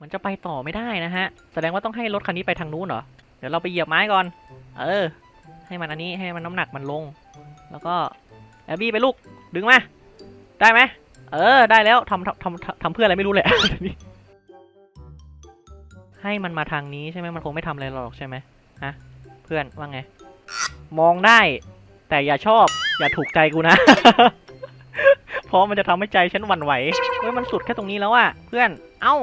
มันจะไปต่อไม่ได้นะฮะ แสดงว่าต้องให้รถคันนี้ไปทางนู้นเหรอ เดี๋ยวเราไปเหยียบไม้ก่อน เออ ให้มันอันนี้ให้มันน้ำหนักมันลง แล้วก็แอบบี้ไปลูก ดึงมา ได้ไหม เออ ได้แล้วทำทำทำทำเพื่ออะไรไม่รู้แหละให้มันมาทางนี้ใช่ไหมมันคงไม่ทำอะไรหรอกใช่ไหมฮะ เพื่อนว่าไง มองได้ แต่อย่าชอบ อย่าถูกใจกูนะ เพราะมันจะทำให้ใจฉันหวั่นไหว เฮ้ย มันสุดแค่ตรงนี้แล้วอะเพื่อน เอ้า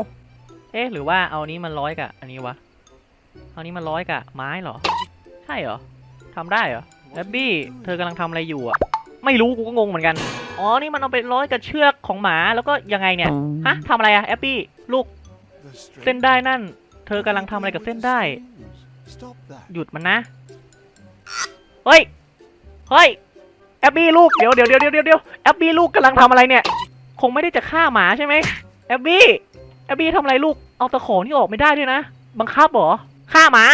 อ๊ะหรือว่าเอานี้มันร้อยกับอันนี้วะ เอานี้มันร้อยกับไม้เหรอ ใช่เหรอทำได้เหรอแอบบี้ เธอกำลังทำอะไรอยู่อะไม่รู้กูก็งงเหมือนกัน อ๋อ นี่มันเอาไปร้อยกับเชือกของหมา แล้วก็ยังไงเนี่ย ฮะทำอะไรอะแอบบี้ ลูก เส้นได้นั่น เธอกำลังทำอะไรกับเส้นได้ หยุดมันนะ เฮ้ย เฮ้ย แอบบี้ลูก เดี๋ยวเดี๋ยวเดี๋ยวเดี๋ยวเดี๋ยวแอบบี้ลูกกำลังทำอะไรเนี่ย คงไม่ได้จะฆ่าหมาใช่ไหมแอบบี้ แอบบี้ทำอะไรลูก เอาตะขอนี่ออกไม่ได้ด้วยนะ บังคับเหรอฆ่าหมา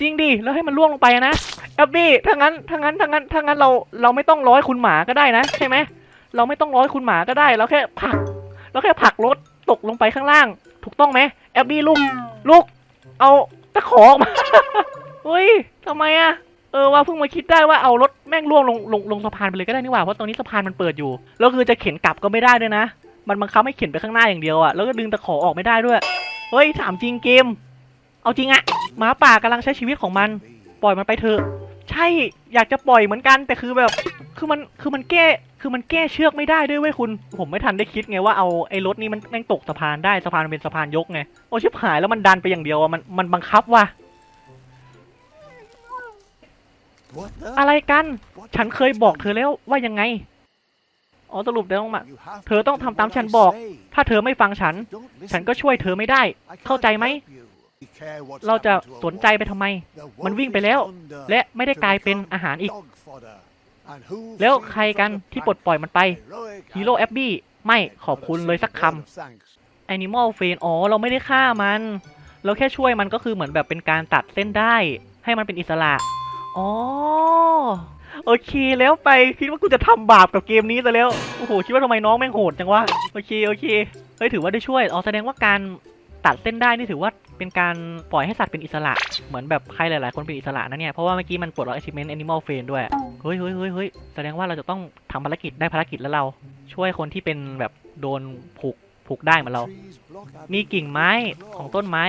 จริงดิ แล้วให้มันล่วงลงไปนะ แอบบี้ถ้างั้นถ้างั้นถ้างั้นถ้างั้นเราเราไม่ต้องร้อยคุณหมาก็ได้นะ ใช่ไหม เราไม่ต้องร้อยคุณหมาก็ได้ เราแค่ผลัก เราแค่ผลักรถตกลงไปข้างล่าง ถูกต้องไหมแอบบี้ลูก ลูก เอาตะขอออกมาเฮ้ยทำไมอะเออว่าเพิ่งมาคิดได้ว่าเอารถแม่งล่วงลงลงลงสะพานไปเลยก็ได้นี่หว่าเพราะตรงนี้สะพานมันเปิดอยู่แล้วคือจะเข็นกลับก็ไม่ได้ด้วยนะ มันบังคับให้เข็นไปข้างหน้าอย่างเดียวอะแล้วก็ดึงตะขอออกไม่ได้ด้วย เฮ้ยถามจริงเกม เอาจริงอะหมาป่ากำลังใช้ชีวิตของมัน ปล่อยมันไปเถอะ ใช่อยากจะปล่อยเหมือนกัน แต่คือแบบคือมันคือมันแก้คือมันแก้เชือกไม่ได้ด้วยเว้ยคุณ ผมไม่ทันได้คิดไงว่าเอาไอ้รถนี้มันแม่งตกสะพานได้สะพานมันเป็นสะพานยกไงโอ้ชิบหายแล้วมันดันไปอย่างเดียวมันมันบังคับว่ะอะไรกัน ฉันเคยบอกเธอแล้วว่ายังไง อ๋อสรุปเดี๋ยวต้องมาเธอต้องทำตามฉันบอก ถ้าเธอไม่ฟังฉัน ฉันก็ช่วยเธอไม่ได้ เข้าใจไหม เราจะสนใจไปทำไม มันวิ่งไปแล้ว และไม่ได้กลายเป็นอาหารอีก แล้วใครกันที่ปลดปล่อยมันไปฮีโร่แอบบี้ไม่ขอบคุณเลยสักคำ Animal f r i e n d อ๋อ เราไม่ได้ฆ่ามัน เราแค่ช่วยมันก็คือเหมือนแบบเป็นการตัดเส้นได้ ให้มันเป็นอิสระ อ๋อ โอเคแล้วไปคิดว่ากูจะทำบาปกับเกมนี้ซะแล้วโอ้โหคิดว่าทำไมน้องแม่งโหดจังวะโอเคโอเคเฮ้ยถือว่าได้ช่วยอ๋อแสดงว่าการตัดเส้นได้นี่ถือว่าเป็นการปล่อยให้สัตว์เป็นอิสระ เหมือนแบบใครหลาย ๆ คนเป็นอิสระนะเนี่ย เพราะว่าเมื่อกี้มันปลดล็อก achievement animal f r i e n d ด้วย เฮ้ยเฮ้ยเฮ้ยเฮ้ยแสดงว่าเราจะต้องทำภารกิจได้ภารกิจแล้วเรา ช่วยคนที่เป็นแบบโดนผูกผูกได้เหมือนเรา มีกิ่งไม้ของต้นไม้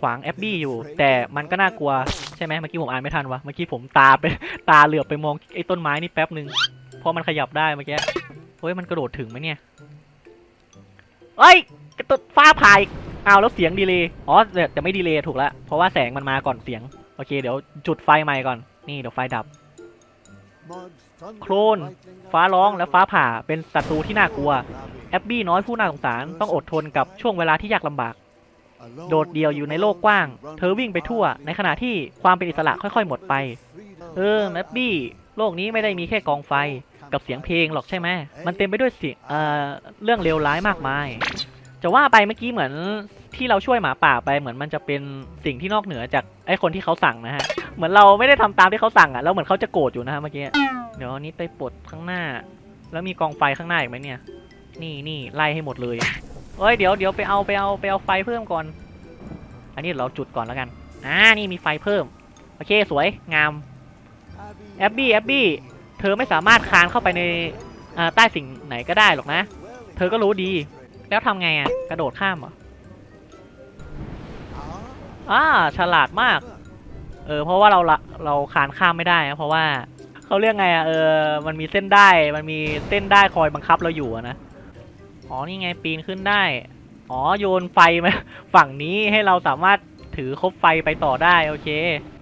ขวางแอบบี้อยู่ แต่มันก็น่ากลัวใช่ไหมเมื่อกี้ผมอ่านไม่ทันวะเมื่อกี้ผมตาไปตาเหลือบไปมองไอ้ต้นไม้นี่แป๊บหนึ่งเพราะมันขยับได้เมื่อกี้เฮ้ยมันกระโดดถึงไหมเนี่ยเอ้ยกระตุกฟ้าผ่าอีกอ้าวแล้วเสียงดีเลยอ๋อแต่แต่ไม่ดีเลยถูกละเพราะว่าแสงมันมาก่อนเสียงโอเค เดี๋ยวจุดไฟใหม่ก่อนนี่เดี๋ยวไฟดับ โคลนฟ้าร้องและฟ้าผ่าเป็นศัตรูที่น่ากลัวแอบบี้น้อยผู้น่าสงสารต้องอดทนกับช่วงเวลาที่ยากลำบาก โดดเดี่ยวอยู่ในโลกกว้าง เธอวิ่งไปทั่ว ในขณะที่ความเป็นอิสระค่อยๆ หมดไป เออแมบบี้ โลกนี้ไม่ได้มีแค่กองไฟ กับเสียงเพลงหรอกใช่ไหม มันเต็มไปด้วยเสียงเอ่อเรื่องเลวร้ายมากมาย จะว่าไปเมื่อกี้เหมือนที่เราช่วยหมาป่าไปเหมือนมันจะเป็นสิ่งที่นอกเหนือจากไอ้คนที่เขาสั่งนะฮะ เหมือนเราไม่ได้ทำตามที่เขาสั่งอะ แล้วเหมือนเขาจะโกรธอยู่นะฮะเมื่อกี้ เดี๋ยวนนี้ไปปลดข้างหน้า แล้วมีกองไฟข้างหน้าอีกไหมเนี่ย นี่นี่ไล่ให้หมดเลย เอ้ยเดี๋ยวเดี๋ยวไปเอาไปเอาไปเอาไฟเพิ่มก่อน อันนี้เราจุดก่อนแล้วกัน อ่านี่มีไฟเพิ่ม โอเคสวยงามแอบบี้แอบบี้เธอไม่สามารถคานเข้าไปในอ่าใต้สิ่งไหนก็ได้หรอกนะ เธอก็รู้ดี แล้วทำไงอะ กระโดดข้ามเหรออ่าฉลาดมาก เออเพราะว่าเราละเราคานข้ามไม่ได้นะเพราะว่าเขาเรียกไงอะเออมันมีเส้นได้มันมีเส้นได้คอยบังคับเราอยู่นะ อ๋อนี่ไงปีนขึ้นได้ อ๋อโยนไฟมาฝั่งนี้ให้เราสามารถถือคบไฟไปต่อได้โอเค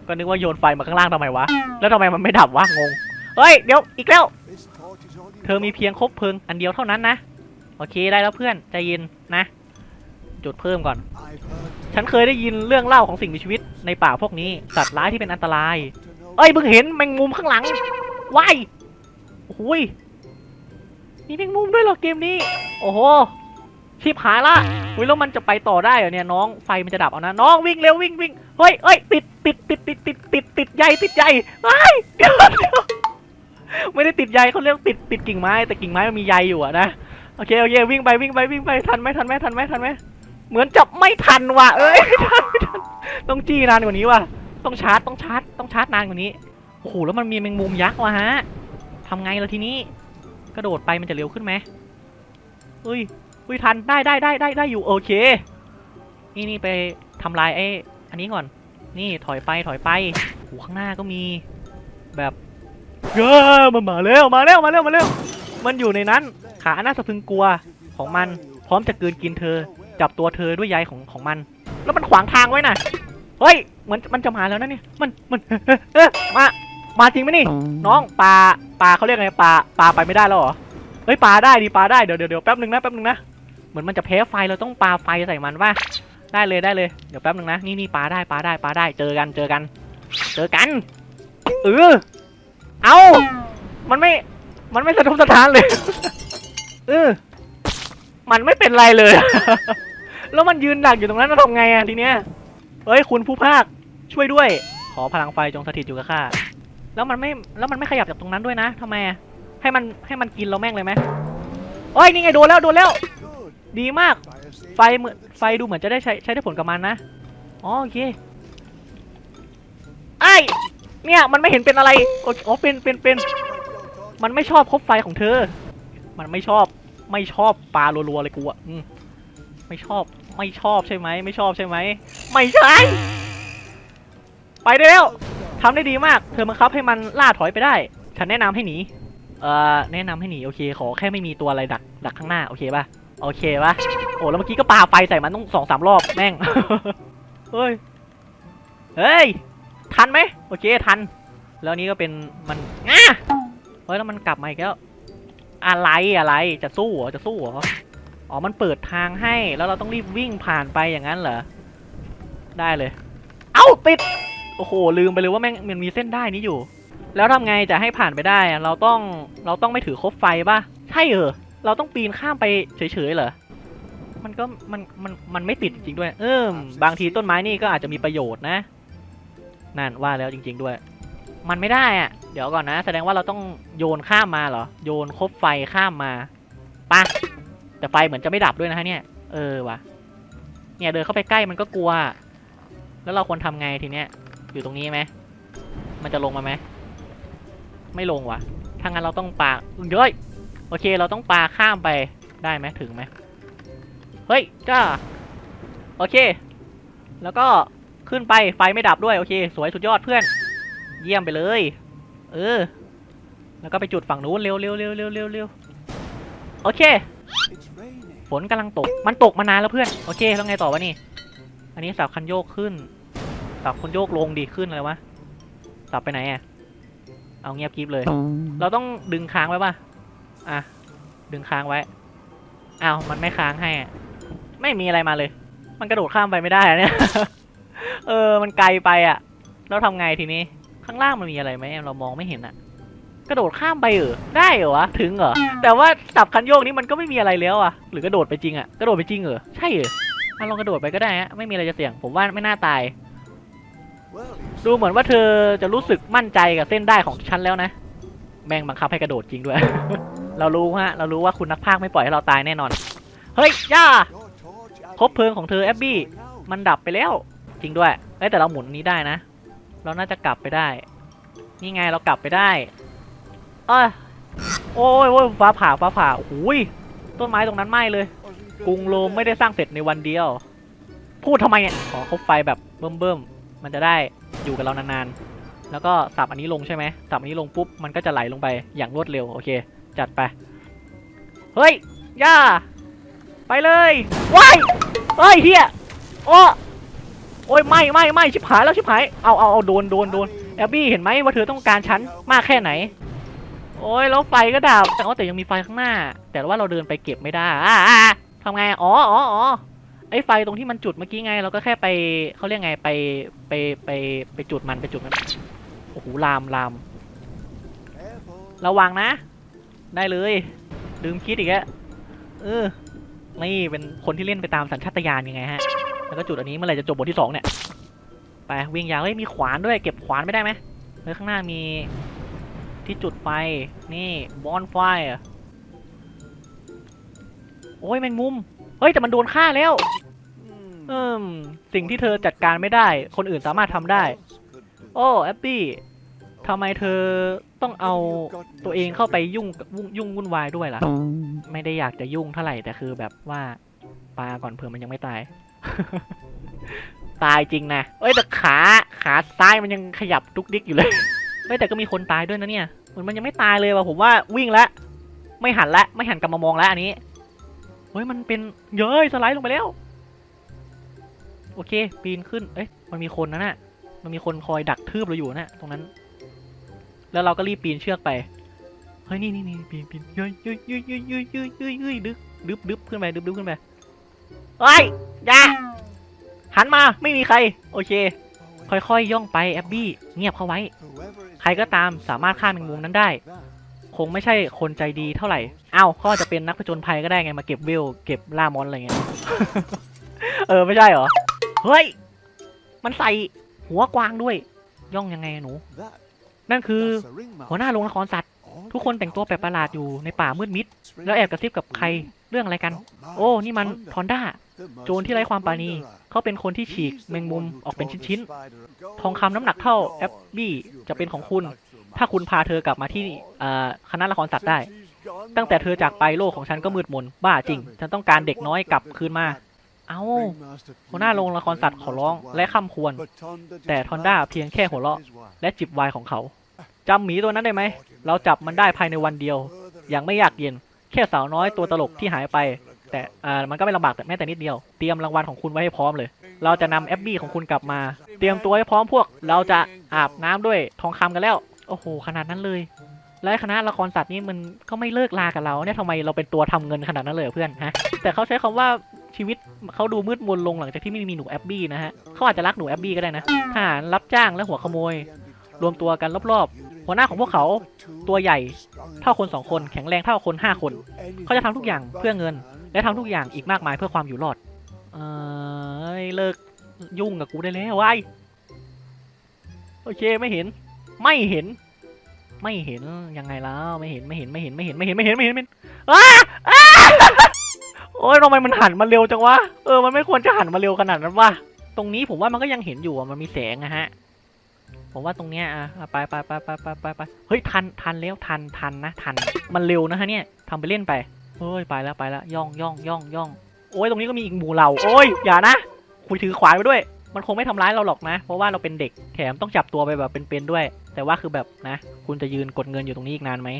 ก็นึกว่าโยนไฟมาข้างล่างทำไมวะ แล้วทำไมมันไม่ดับวะงง เฮ้ยเดี๋ยวอีกแล้ว เธอมีเพียงคบเพลิงอันเดียวเท่านั้นนะ โอเคได้แล้วเพื่อนใจเย็นนะ จุดเพิ่มก่อน ฉันเคยได้ยินเรื่องเล่าของสิ่งมีชีวิตในป่าพวกนี้ สัตว์ร้ายที่เป็นอันตราย เอ้ยเพิ่งเห็นแมงมุมข้างหลังว้ายโอ้ย มีแมงมุมด้วยเหรอเกมนี้ โอ้โหชิบหายละอุ้ยแล้วมันจะไปต่อได้เหรอเนี่ยน้องไฟมันจะดับเอานะน้องวิ่งเร็ววิ่งวิ่งเฮ้ยเฮ้ยติดติดติดติดติดติดติดใยติดใยเฮ้ยเดี๋ยวเดี๋ยวไม่ได้ติดใยเขาเรียกติดติดกิ่งไม้แต่กิ่งไม้มันมีใยอยู่อะนะโอเคโอเควิ่งไปวิ่งไปวิ่งไปทันไหมทันไหมทันไหมทันไหมเหมือนจะไม่ทันว่ะเอ้ยไม่ทันไม่ทันต้องจี้นานกว่านี้ว่ะต้องชาร์จต้องชาร์จต้องชาร์จนานกว่านี้โอ้โหแล้วมันมีแมงมุมยักษ์ว่ะฮะทำไงล่ะทีนี้ กระโดดไปมันจะเร็วขึ้นไหมเฮ้ยเฮ้ยทันได้ได้ได้ได้ได้อยู่โอเค นี่นี่ไปทำลายไอ้อันนี้ก่อน นี่ถอยไปถอยไปโอ้ข้างหน้าก็มีแบบเย้มันมาแล้วมาแล้วมาแล้วมาแล้วมันอยู่ในนั้นขาหน้าสะพรึงกลัวของมัน พร้อมจะกลืนกินเธอ จับตัวเธอด้วยใยของของมัน แล้วมันขวางทางไว้น่ะเฮ้ยเหมือนมันจะมาแล้วนะเนี่ยมันมันเอ๊ะมามาจริงไหมนี่ น้องปลา ปลาเขาเรียกไงปลาปลาไปไม่ได้แล้วเหรอเฮ้ยปลาได้ดิปลาได้เดี๋ยวเดี๋ยวเดี๋ยวแป๊บนึงนะแป๊บนึงนะเหมือนมันจะแพ้ไฟเราต้องปลาไฟใส่มันว่าได้เลยได้เลยเดี๋ยวแป๊บนึงนะนี่นี่ปลาได้ปลาได้ปลาได้เจอกันเจอกัน เจอกันเออเอามันไม่มันไม่สะทกสะท้านเลยเออมันไม่เป็นไรเลย แล้วมันยืนดักอยู่ตรงนั้นจะทำไงอะทีเนี้ยเฮ้ยคุณผู้ภาคช่วยด้วย ขอพลังไฟจงสถิตอยู่กับข้า แล้วมันไม่แล้วมันไม่ขยับจากตรงนั้นด้วยนะทำไมอะให้มันให้มันกินเราแม่งเลยไหมโอ้ยนี่ไงโดนแล้วโดนแล้ว ดีมาก ไฟเหมือนไฟดูเหมือนจะได้ใช้ใช้ได้ผลกับมันนะอ๋อโอเคไอ้เนี่ยมันไม่เห็นเป็นอะไรโออ๋อเป็นเป็นเป็นมันไม่ชอบคบไฟของเธอ มันไม่ชอบไม่ชอบปลารัวๆเลยกูอะไม่ชอบไม่ชอบใช่ไหมไม่ชอบใช่ไหมไม่ใช่ไปได้แล้ว ทำได้ดีมาก เธอบังคับให้มันล่าถอยไปได้ ฉันแนะนำให้หนี เอ่อ แนะนำให้หนีโอเค ขอแค่ไม่มีตัวอะไรดักดักข้างหน้าโอเคป่ะ โอเคป่ะ โอ้แล้วเมื่อกี้ก็ปาไฟใส่มันต้องสองสามรอบแม่ง เฮ้ย เฮ้ย ทันไหมโอเคทัน แล้วนี้ก็เป็นมันง่าเฮ้ยแล้วมันกลับมาอีกแล้ว อะไรอะไร จะสู้เหรอ จะสู้เหรอ อ๋อ มันเปิดทางให้ แล้วเราต้องรีบวิ่งผ่านไปอย่างนั้นเหรอ ได้เลย เอ้าติด โอ้โหลืมไปเลยว่าแม่งมันมีเส้นได้นี้อยู่ แล้วทำไงจะให้ผ่านไปได้ เราต้องเราต้องไม่ถือคบไฟป่ะใช่เหรอเราต้องปีนข้ามไปเฉยๆเหรอมันก็มันมันมันไม่ติดจริงด้วย เออบางทีต้นไม้นี่ก็อาจจะมีประโยชน์นะนั่นว่าแล้วจริง ๆด้วย มันไม่ได้อะเดี๋ยวก่อนนะ แสดงว่าเราต้องโยนข้ามมาเหรอโยนคบไฟข้ามมาปะแต่ไฟเหมือนจะไม่ดับด้วยนะฮะเนี่ย เออว่ะเนี่ยเดินเข้าไปใกล้มันก็กลัว แล้วเราควรทำไงทีเนี้ย อยู่ตรงนี้ไหมมันจะลงมาไหมไม่ลงว่ะถ้างั้นเราต้องปาเย้ยโอเค เราต้องปาข้ามไปได้ไหมถึงไหมเฮ้ยจ้าโอเค แล้วก็ขึ้นไปไฟไม่ดับด้วยโอเค สวยสุดยอดเพื่อน เยี่ยมไปเลย เออ แล้วก็ไปจุดฝั่งนู้นเร็วเร็วเร็วเร็วเร็วเร็วโอเค ฝนกำลังตกมันตกมานานแล้วเพื่อน โอเคแล้วไงต่อวะนี่ อันนี้สับคันโยกขึ้น สับคันโยกลงดีขึ้นอะไรวะสับไปไหนอะเอาเงียบกริบเลย เราต้องดึงค้างไว้ป่ะอะดึงค้างไว้อ้าวมันไม่ค้างให้อะไม่มีอะไรมาเลย มันกระโดดข้ามไปไม่ได้อะเนี่ย เออ มันไกลไปอะแล้วทำไงทีนี้ ข้างล่างมันมีอะไรไหมเรามองไม่เห็นอะกระโดดข้ามไปเออได้เหรอวะ ถึงเหรอ แต่ว่าสับคันโยกนี้มันก็ไม่มีอะไรแล้วอะหรือกระโดดไปจริงอะกระโดดไปจริงเหรอ ใช่เหรออะลองกระโดดไปก็ได้ฮะ ไม่มีอะไรจะเสี่ยง ผมว่าไม่น่าตาย ดูเหมือนว่าเธอจะรู้สึกมั่นใจกับเส้นได้ของฉันแล้วนะ แม่งบังคับให้กระโดดจริงด้วย เรารู้ฮะ เรารู้ว่าคุณนักพากไม่ปล่อยให้เราตายแน่นอน เฮ้ยย่าคบเพลิงของเธอแอบบี้ มันดับไปแล้ว จริงด้วย เอ้แต่เราหมุนนี้ได้นะ เราน่าจะกลับไปได้ นี่ไงเรากลับไปได้เอ้ยโอ้ยโอ้ยฟ้าผ่าฟ้าผ่าโอ้ยต้นไม้ตรงนั้นไหม้เลย กรุงโรมไม่ได้สร้างเสร็จในวันเดียว พูดทำไมอะขอคบไฟแบบเบิ่มๆ มันจะได้อยู่กับเรานานๆ แล้วก็สับอันนี้ลงใช่ไหมสับอันนี้ลงปุ๊บ มันก็จะไหลลงไปอย่างรวดเร็ว โอเค จัดไป เฮ้ย ย่า ไปเลยว้ายเฮ้ยเฮียโอ้โอ้ยไม่ไม่ไม่ชิบหายแล้วชิบหาย เอาเอาเอาโดนโดนโดนแอบบี้เห็นไหมว่าเธอต้องการฉันมากแค่ไหน โอ้ยแล้วไฟก็ดับแต่ว่าแต่ยังมีไฟข้างหน้า แต่ว่าเราเดินไปเก็บไม่ได้อ่าทำไง อ๋ออ๋ออ๋อ ไอ้ไฟตรงที่มันจุดเมื่อกี้ไง เราก็แค่ไปเขาเรียกไงไปไปไปไปจุดมันไปจุดมันโอ้โหลามลามระวังนะ ได้เลยลืมคิดอีกแล้วเออนี่เป็นคนที่เล่นไปตามสัญชาตญาณยังไงฮะ แล้วก็จุดอันนี้เมื่อไหร่จะจบบทที่สองเนี่ยไปวิ่งยาวเฮ้ยมีขวานด้วยเก็บขวานไม่ได้ไหมเฮ้ยข้างหน้ามีที่จุดไฟนี่บอนไฟอะโอ้ยแมงมุมเฮ้ยแต่มันโดนฆ่าแล้ว อืมสิ่งที่เธอจัดการไม่ได้ คนอื่นสามารถทำได้ โอ้แอปปี้ทำไมเธอต้องเอาตัวเองเข้าไปยุ่งวุ่นยุ่งวุ่นวายด้วยล่ะ ไม่ได้อยากจะยุ่งเท่าไหร่แต่คือแบบว่าปาก่อนเผื่อมันยังไม่ตาย ตายจริงนะ เอ้ยแต่ขาขาซ้ายมันยังขยับดุกดิกอยู่เลยเฮ้ยแต่ก็มีคนตายด้วยนะเนี่ยเหมือนมันยังไม่ตายเลยว่ะผมว่าวิ่งแล้วไม่หันละไม่หันกลับมามองแล้วอันนี้เฮ้ยมันเป็นเย้ยสไลด์ลงไปแล้ว โอเค ปีนขึ้น เอ้ยมันมีคนนะน่ะ มันมีคนคอยดักทืบเราอยู่นะตรงนั้น แล้วเราก็รีบปีนเชือกไป เฮ้ยนี่นี่นี่ปีนปีนเย้ยเย้ยเย้ยเย้ยเย้ยเย้ยเย้ยเย้ยดึบดึบดึบขึ้นไปดึบดึบขึ้นไปเฮ้ยอย่าหันมาไม่มีใคร โอเค ค่อยๆย่องไปแอบบี้เงียบเข้าไว้ ใครก็ตามสามารถฆ่าแมงมุมนั้นได้ คงไม่ใช่คนใจดีเท่าไหร่อ้าวเขาอาจจะเป็นนักผจญภัยก็ได้ไงมาเก็บเวลเก็บล่ามอนอะไรเงี้ย เออไม่ใช่เหรอ เฮ้ย มันใส่หัวกวางด้วย ย่องยังไงหนู นั่นคือหัวหน้าโรงละครสัตว์ ทุกคนแต่งตัวแปลกประหลาดอยู่ในป่ามืดมิด แล้วแอบกระซิบกับใครเรื่องอะไรกัน โอ้ นี่มันทอนด้า โจรที่ไร้ความปราณี เขาเป็นคนที่ฉีกแมงมุมออกเป็นชิ้นๆ ทองคำน้ำหนักเท่าแอปบี้จะเป็นของคุณ ถ้าคุณพาเธอกลับมาที่คณะละครสัตว์ได้ ตั้งแต่เธอจากไปโลกของฉันก็มืดมน บ้าจริง ฉันต้องการเด็กน้อยกลับคืนมา เอาหัวหน้าโรงละครสัตว์ขอร้องและข้ามควร แต่ทอนด้าเพียงแค่หัวเราะ และจิบไวน์ของเขาจำหมีตัวนั้นได้ไหม เราจับมันได้ภายในวันเดียว อย่างไม่ยากเย็น แค่สาวน้อยตัวตลกที่หายไป แต่อ่ามันก็ไม่ลำบากแต่แม้แต่นิดเดียว เตรียมรางวัลของคุณไว้ให้พร้อมเลย เราจะนำแอปบี้ของคุณกลับมา เตรียมตัวให้พร้อมพวก เราจะอาบน้ำด้วยทองคำกันแล้ว โอ้โห ขนาดนั้นเลย และคณะละครสัตว์นี่มันก็ไม่เลิกลากับเราเนี่ยทำไมเราเป็นตัวทำเงินขนาดนั้นเลยเหรอเพื่อนฮะ แต่เขาใช้คำว่า ชีวิตเขาดูมืดมนลงหลังจากที่ไม่มีหนูแอบบี้นะฮะเขาอาจจะรักหนูแอบบี้ก็ได้นะทหารรับจ้างและหัวขโมย รวมตัวกันรอบๆ หัวหน้าของพวกเขาตัวใหญ่เท่าคนสองคนแข็งแรงเท่าคนห้าคน เขาจะทำทุกอย่างเพื่อเงิน และทำทุกอย่างอีกมากมายเพื่อความอยู่รอด เอ้ยเลิกยุ่งกับกูได้แล้ววายโอเคไม่เห็น ไม่เห็น ไม่เห็นยังไงแล้วไม่เห็นไม่เห็นไม่เห็นไม่เห็นไม่เห็นไม่เห็นไม่เห็นไม่เห็นอ้าอ้า โอ้ยทำไมมันหันมาเร็วจังวะ เออ มันไม่ควรจะหันมาเร็วขนาดนั้นวะ ตรงนี้ผมว่ามันก็ยังเห็นอยู่อะมันมีแสงอะฮะ ผมว่าตรงเนี้ยอะไปไปไปไปไปไปไปเฮ้ยทันทันแล้วทันทันนะทัน มันเร็วนะฮะเนี่ยทำไปเล่นไปเฮ้ยไปแล้วไปแล้วย่องย่องย่องย่องโอ้ยตรงนี้ก็มีอีกหมู่เหล่า โอ้ยอย่านะคุยถือขวานไปด้วย มันคงไม่ทำร้ายเราหรอกนะ เพราะว่าเราเป็นเด็กแถมต้องจับตัวไปแบบเป็นๆด้วย แต่ว่าคือแบบนะ คุณจะยืนกดเงินอยู่ตรงนี้อีกนานไหม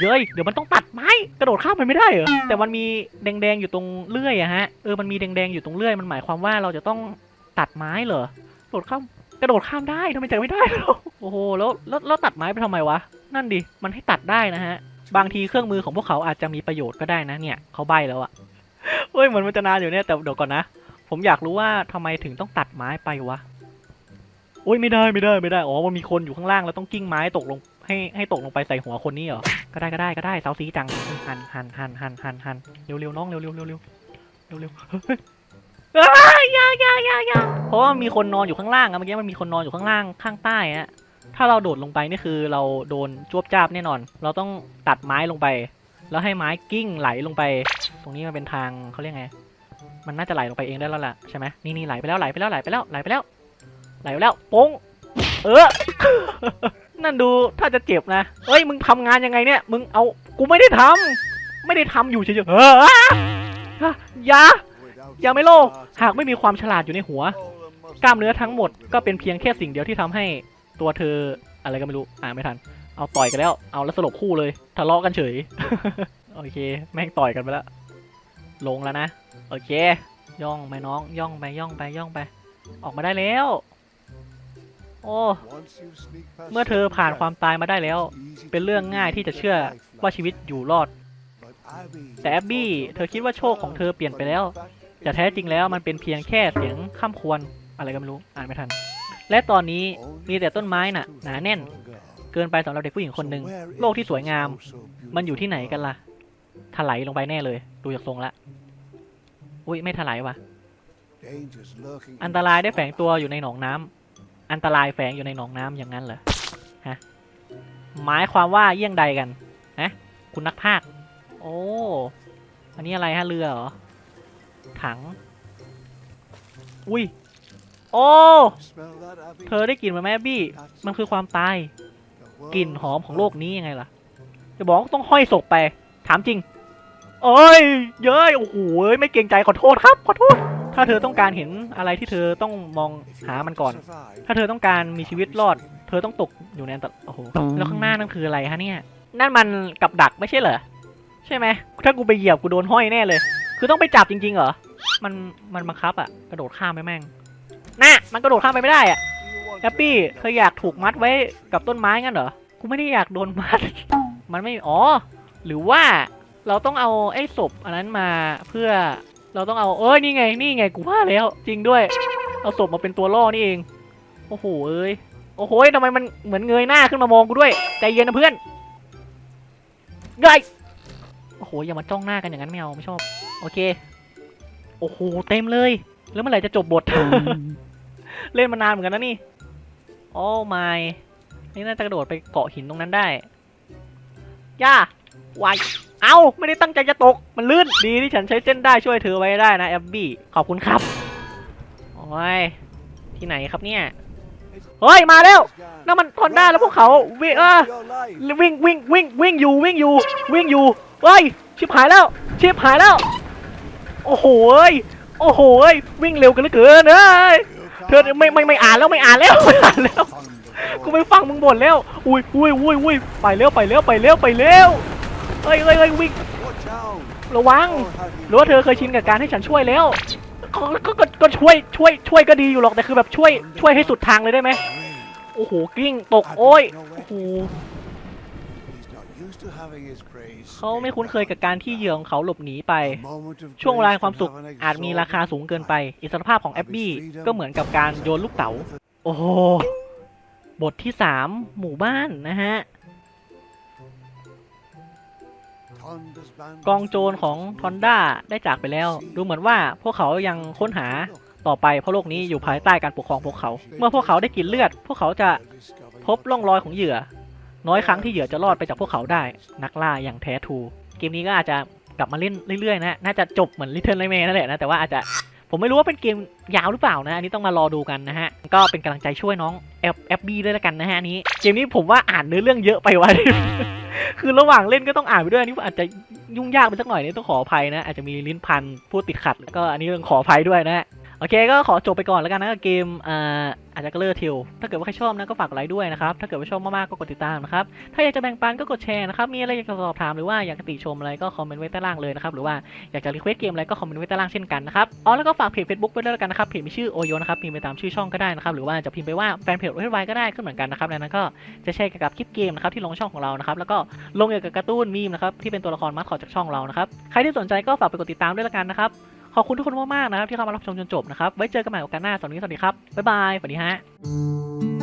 เย้ยเดี๋ยวมันต้องตัดไม้กระโดดข้ามไปไม่ได้เหรอแต่มันมีแดงๆอยู่ตรงเลื่อยอะฮะเออมันมีแดงๆอยู่ตรงเลื่อยมันหมายความว่าเราจะต้องตัดไม้เหรอกระโดดข้ามกระโดดข้ามได้ทำไมจะไม่ได้เราโอ้โหแล้วแล้วแล้วตัดไม้ไปทำไมวะนั่นดิมันให้ตัดได้นะฮะบางทีเครื่องมือของพวกเขาอาจจะมีประโยชน์ก็ได้นะเนี่ยเขาใบแล้วอะเฮ้ยเหมือนมันจะนานอยู่เนี่ยแต่เดี๋ยวก่อนนะ ผมอยากรู้ว่าทำไมถึงต้องตัดไม้ไปวะโอ้ยไม่ได้ไม่ได้ไม่ได้อ๋อมันมีคนอยู่ข้างล่างแล้วต้องกิ้งไม้ตกลงให้ให้ตกลงไปใส่หัวคนนี้เหรอก็ได้ก็ได้ก็ได้เซาซีจังหันหันหันหันหันหันเร็วเร็วน้องเร็วเร็วเร็วเร็วเร็วเร็วเฮ้ยอ้ายอยาอยาอยายาเพราะว่ามีคนนอนอยู่ข้างล่างอะเมื่อกี้มันมีคนนอนอยู่ข้างล่างข้างใต้อะถ้าเราโดดลงไปนี่คือเราโดนจวบจ้าบแน่นอน เราต้องตัดไม้ลงไป แล้วให้ไม้กิ้งไหลลงไป ตรงนี้มันเป็นทางเขาเรียกไง มันน่าจะไหลลงไปเองได้แล้วล่ะใช่ไหมนี่นี่ไหลไปแล้วไหลไปแล้วไหลไปแล้วไหลไปแล้วไหลไปแล้วโป้งเออ นั่นดูถ้าจะเจ็บนะเฮ้ยมึงทำงานยังไงเนี่ย มึงเอากูไม่ได้ทำไม่ได้ทำอยู่เฉยๆเอออย่ายังไม่โลหากไม่มีความฉลาดอยู่ในหัว กล้ามเนื้อทั้งหมดก็เป็นเพียงแค่สิ่งเดียวที่ทำให้ตัวเธออะไรก็ไม่รู้อ่านไม่ทัน เอาต่อยกันแล้ว เอาแล้วสลบคู่เลยทะเลาะกันเฉย โอเค แม่งต่อยกันไปแล้วลงแล้วนะ โอเค ย่องไปน้อง ย่องไปย่องไปย่องไป ออกมาได้แล้ว โอ้ เมื่อเธอผ่านความตายมาได้แล้ว เป็นเรื่องง่ายที่จะเชื่อว่าชีวิตอยู่รอด แต่แอบบี้เธอคิดว่าโชคของเธอเปลี่ยนไปแล้วแต่แท้จริงแล้วมันเป็นเพียงแค่เสียงข้ามควรอะไรก็ไม่รู้อ่านไม่ทัน และตอนนี้มีแต่ต้นไม้น่ะหนาแน่นเกินไปสำหรับเด็กผู้หญิงคนหนึ่งโลกที่สวยงามมันอยู่ที่ไหนกันล่ะถลายลงไปแน่เลย ดูจากทรงละ อุ้ยไม่ถลายวะอันตรายได้แฝงตัวอยู่ในหนองน้ำอันตรายแฝงอยู่ในหนองน้ำอย่างนั้นเหรอฮะหมายความว่าเยี่ยงใดกันฮะคุณนักพากย์โอ้อันนี้อะไรฮะเรือเหรอถัง อุ้ยโอ้ Smell that, Abby? เธอได้กลิ่นมันไหมแอบบี้มันคือความตาย The กลิ่นหอม world ของโลกนี้ยังไงล่ะจะบอกว่าต้องห้อยศพไป ถามจริง เอ้ย เย้ย โอ้โหไม่เกรงใจขอโทษครับ ขอโทษ ถ้าเธอต้องการเห็นอะไรที่เธอต้องมองหามันก่อน ถ้าเธอต้องการมีชีวิตรอด เธอต้องตกอยู่ในอันตรโอ้โห แล้วข้างหน้านั่นคืออะไรฮะเนี่ย นั่นมันกับดักไม่ใช่เหรอ ใช่ไหม ถ้ากูไปเหยียบกูโดนห้อยแน่เลย คือต้องไปจับจริงๆเหรอ มัน มันบังคับอะกระโดดข้ามไปแม่ง น่ะ มันกระโดดข้ามไปไม่ได้อะแฮปปี้ เธออยากถูกมัดไว้กับต้นไม้งั้นเหรอ กูไม่ได้อยากโดนมัด มันไม่ อ๋อ หรือว่า เราต้องเอาไอ้ศพอันนั้นมาเพื่อเราต้องเอาเอ้ยนี่ไงนี่ไงกูว่าแล้ว จริงด้วย เอาศพมาเป็นตัวล่อนี่เอง โอ้โหเอ้ยโอ้โหทำไมมันเหมือนเงยหน้าขึ้นมามองกูด้วยใจเย็นนะเพื่อนไงโอ้โหอย่ามาจ้องหน้ากันอย่างนั้นไม่เอาไม่ชอบ โอเค โอ้โหเต็มเลย แล้วเมื่อไหร่จะจบบท เล่นมานานเหมือนกันนะนี่โอ้ไม่นี่น่าจะกระโดดไปเกาะหินตรงนั้นได้ย่าวาย เอาไม่ได้ตั้งใจจะตก มันลื่น ดีที่ฉันใช้เส้นได้ช่วยเธอไว้ได้นะแอบบี้ ขอบคุณครับ โอ้ย ที่ไหนครับเนี่ย เฮ้ย มาแล้วนั่นมันทอนด้าแล้วพวกเขาวิ่งเออวิ่งวิ่งวิ่งวิ่งอยู่วิ่งอยู่วิ่งอยู่ เฮ้ย ชิบหายแล้ว ชิบหายแล้ว โอ้โหยโอ้โหยวิ่งเร็วกันเหลือเกินเอ้ยเธอไม่ไม่ไม่อ่านแล้วไม่อ่านแล้วไม่อ่านแล้ว กูไม่ฟังมึงบ่นแล้ว อุ้ยอุ้ยอุ้ยอุ้ยไปเร็วไปเร็วไปเร็วไปเร็ว เฮ้ยเฮ้ยเฮ้ยวิ่งระวังหรือว่าเธอเคยชินกับการให้ฉันช่วยแล้วก็ก็ก็ช่วยช่วยช่วยก็ดีอยู่หรอกแต่คือแบบช่วยช่วยให้สุดทางเลยได้ไหมโอ้โหกิ้งตกโอ้ยโอ้โหเขาไม่คุ้นเคยกับการที่เหยื่อของเขาหลบหนีไป ช่วงเวลาความสุขอาจมีราคาสูงเกินไป อิสรภาพของแอบบี้ก็เหมือนกับการโยนลูกเต๋า โอ้โห บทที่สามหมู่บ้านนะฮะ กองโจรของทอนด้าได้จากไปแล้ว ดูเหมือนว่าพวกเขายังค้นหาต่อไปเพราะโลกนี้อยู่ภายใต้การปกครองพวกเขา เมื่อพวกเขาได้กินเลือด พวกเขาจะพบร่องรอยของเหยื่อ น้อยครั้งที่เหยื่อจะรอดไปจากพวกเขาได้ นักล่าอย่างแท้ทู เกมนี้ก็อาจจะกลับมาเล่นเรื่อยๆนะ น่าจะจบเหมือน Little Nightmare นั่นแหละนะ แต่ว่าอาจจะ ผมไม่รู้ว่าเป็นเกมยาวหรือเปล่านะ อันนี้ต้องมารอดูกันนะฮะ ก็เป็นกำลังใจช่วยน้องแอบแอบบี้ด้วยแล้วกันนะฮะอันนี้ เกมนี้ผมว่าอ่านเนื้อเรื่องเยอะไปวะคือระหว่างเล่นก็ต้องอ่านไปด้วยอันนี้อาจจะยุ่งยากไปสักหน่อยนี่ต้องขออภัยนะ อาจจะมีลิ้นพันพูดติดขัดก็อันนี้ต้องขออภัยด้วยนะ โอเคก็ขอจบไปก่อนแล้วกันนะกับเกมอ่าอาจจะกระเลอร์เทลถ้าเกิดว่าใครชอบนะก็ฝากกดไลค์ด้วยนะครับ ถ้าเกิดว่าชอบมากๆก็กดติดตามนะครับ ถ้าอยากจะแบ่งปันก็กดแชร์นะครับ มีอะไรอยากจะสอบถามหรือว่าอยากติชมอะไรก็คอมเมนต์ไว้ใต้ล่างเลยนะครับ หรือว่าอยากจะรีเควสเกมอะไรก็คอมเมนต์ไว้ใต้ล่างเช่นกันนะครับ อ๋อแล้วก็ฝากเพจ Facebook ไว้ด้วยแล้วกันนะครับ เพจมีชื่อโอโยนะครับ พิมพ์ไปตามชื่อช่องก็ได้นะครับ หรือว่าจะพิมพ์ไปว่าแฟนเพจโอเวก็ได้ขึ้นเหมือนกันนะครับในนั้นก็จะแชร์เกี่ยวกับคลิปเกมนะครับที่ลงช่องของเรานะครับ แล้วก็ลงเกี่ยวกับการ์ตูนมีมนะครับที่เป็นตัวละครมาสคอตจากช่องเรานะครับ ใครที่สนใจก็ฝากไปกดติดตามด้วยล้วกันนะครับ ขอบคุณทุกคนมากๆนะครับที่เข้ามารับชมจนจบนะครับ ไว้เจอกันใหม่โอกาสหน้าสำหรับวันนี้สวัสดีครับ บ๊ายบาย สวัสดีฮะ